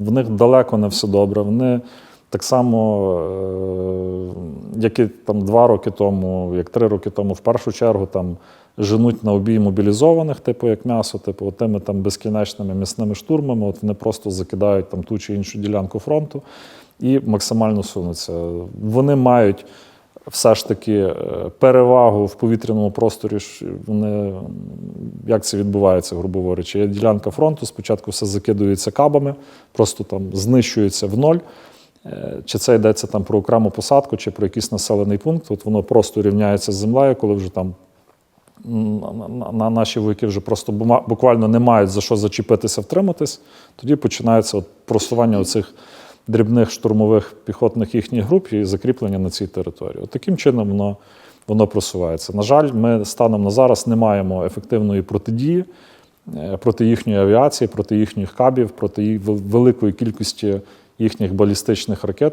В них далеко не все добре. Вони так само, е, як і там два роки тому, як три роки тому, в першу чергу там женуть на обій мобілізованих, типу як м'ясо, типу тими там безкінечними місними штурмами. От вони просто закидають там ту чи іншу ділянку фронту і максимально сунуться. Вони мають все ж таки е, перевагу в повітряному просторі. Вони, як це відбувається, грубо говорячи, є ділянка фронту, спочатку все закидується кабами, просто там знищується в ноль. Е, Чи це йдеться там про окрему посадку, чи про якийсь населений пункт, от воно просто рівняється з землею, коли вже там на- на- на наші вояки вже просто буквально не мають за що зачепитися, втриматись, тоді починається от просування оцих дрібних штурмових піхотних їхніх груп і закріплення на цій території. От таким чином воно, воно просувається. На жаль, ми станом на зараз не маємо ефективної протидії е, проти їхньої авіації, проти їхніх кабів, проти великої кількості їхніх балістичних ракет.